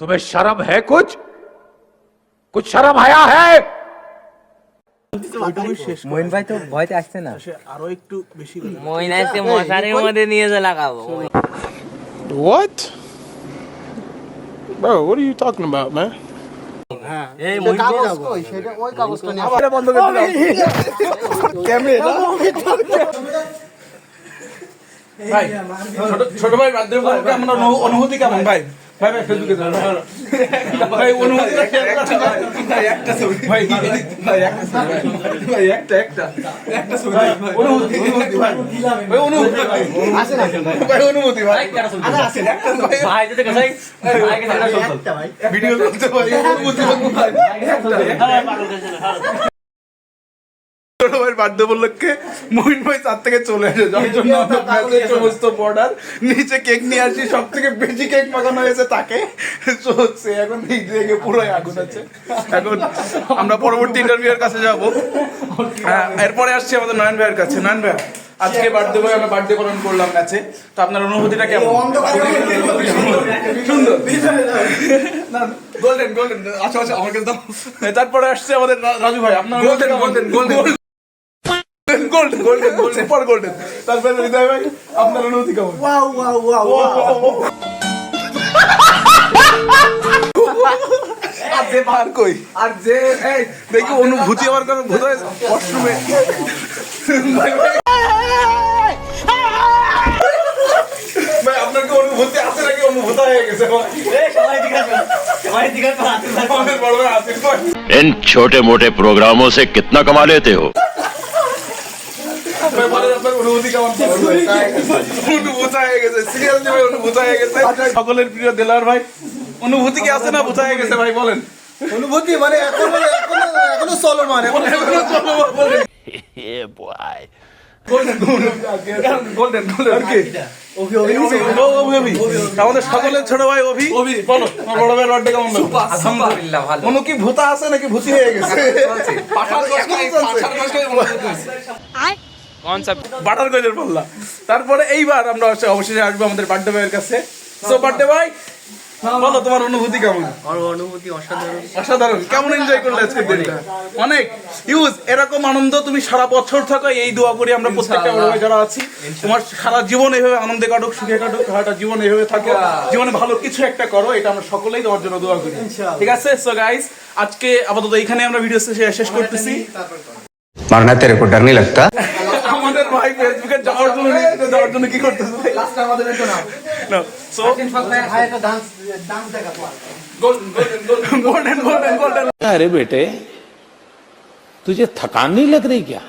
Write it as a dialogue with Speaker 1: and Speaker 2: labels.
Speaker 1: तुम्हें शर्म है कुछ कुछ शर्म आया है
Speaker 2: মইন ভাই তো ভয়তে আসছে না
Speaker 3: আরো একটু বেশি করে
Speaker 2: মইন আসছে মশারির মধ্যে নিয়ে যে লাগাবো
Speaker 4: What? Bro, what are you talking about, man?
Speaker 2: এই
Speaker 5: যে
Speaker 2: মইন
Speaker 5: কাগজ কই? সেটা ওই কাগজটা নিয়ে
Speaker 3: বন্ধ করে দিলাম। ক্যামেরা ভাই ছোট ছোট ভাই অনুভূতি কেমন? ভাই ভাই ভাই ফেসবুকে দাও ভাই অনুভূতিটা ভাই। ভাই একটা ছবি। ভাই ভাই একটা ছবি। ভাই একটা একটা। একটা ছবি ভাই অনুভূতি অনুভূতি ভাই। ভাই অনুভূতি ভাই।
Speaker 5: আসেন, আসেন, ভাই।
Speaker 3: ভাই। ভাই
Speaker 5: আরে আসেন, একটা
Speaker 3: ভাই
Speaker 2: ভাই। কাছে ভাই কাছে
Speaker 5: একটা ভাই।
Speaker 3: ভিডিও করতে ভাই। অনুভূতি ভাই। ছোট ভাইয়ের বার্থডে উপলক্ষে মহিন ভাই চার থেকে চলে আসে। যার জন্য সমস্ত বর্ডার নিচে কেক নিয়ে আসি সব থেকে বেশি কেক মাখানো হয়েছে তাকে। সে এখন দিকে পুরোই আগুন আছে। এখন আমরা পরবর্তী ইন্টারভিউ এর কাছে যাব। এরপরে আসছি আমাদের নয়ন ভাইয়ের কাছে। নয়ন ভাই আজকে বার্থডে বয় আমরা বার্থডে পালন করলাম কাছে তো আপনার অনুভূতিটা কেমন? সুন্দর। গোল্ডেন গোল্ডেন আচ্ছা আচ্ছা আমার কাছে তারপরে আসছে আমাদের রাজু ভাই আপনার golden golden golden golden golden golden super golden তারপরে হৃদয় ভাই আপনার অনুভূতি কেমন ওয়াও ওয়াও ওয়াও আর যে পার কই আর যে এই দেখি অনুভূতি আমার কাছে বোধ হয় ওয়াশরুমে ভাই ভাই ভাই আপনার কি অনুভূতি আছে নাকি অনুভূত হয়ে গেছে ভাই আমাদের বড় ভাই আসিফ ভাই
Speaker 6: इन छोटे मोटे प्रोग्रामों से कितना कमा लेते हो
Speaker 3: সকলের প্রিয় দেলার ভাই অনুভূতি কি আছে না হয়ে গেছে ভাই বলেন
Speaker 5: অনুভূতি মানে এখনও চলমান
Speaker 3: গোল্ডেন আমাদের সকলের ছোট ভাই অভি অভি বলো বড় ভাইয়ের বার্থডে কেমন
Speaker 2: আলহামদুলিল্লাহ ভালো
Speaker 3: অনু কি ভূতা আছে নাকি ভূতি হয়ে গেছে বাটার কয়েলের পাল্লা তারপরে এইবার আমরা অবশেষে আসব আমাদের বার্থডে ভাইয়ের কাছে। সো বার্থডে ভাই বলো তোমার অনুভূতি কেমন?
Speaker 2: অনুভূতি অসাধারণ।
Speaker 3: অসাধারণ। কেমন এনজয় করলে আজকে দিনটা? অনেক। ইউজ এরকম আনন্দ তুমি সারা বছর থাকো এই দোয়া করি আমরা প্রত্যেকটা বড় যারা আছি তোমার সারা জীবন এভাবে আনন্দে কাটুক সুখে কাটুক সারাটা জীবন এভাবে থাকো। জীবনে ভালো কিছু একটা করো এটা আমরা সকলেই তোমার জন্য দোয়া করি। ঠিক আছে? সো গাইস আজকে আপাতত এখানে আমরা ভিডিও শেষ করতেছি। মারনা তেরে নি লাগতা? নিজেকে যাওয়ার জন্য কি করতেছে
Speaker 5: লাস্টে আমাদের একটা নাম
Speaker 3: সো
Speaker 5: ভাই একটা ডান্স ডান্স দেখাবো
Speaker 3: গোল্ডেন গোল্ডেন গোল্ডেন
Speaker 1: अरे बेटे तुझे थकान नहीं लग रही क्या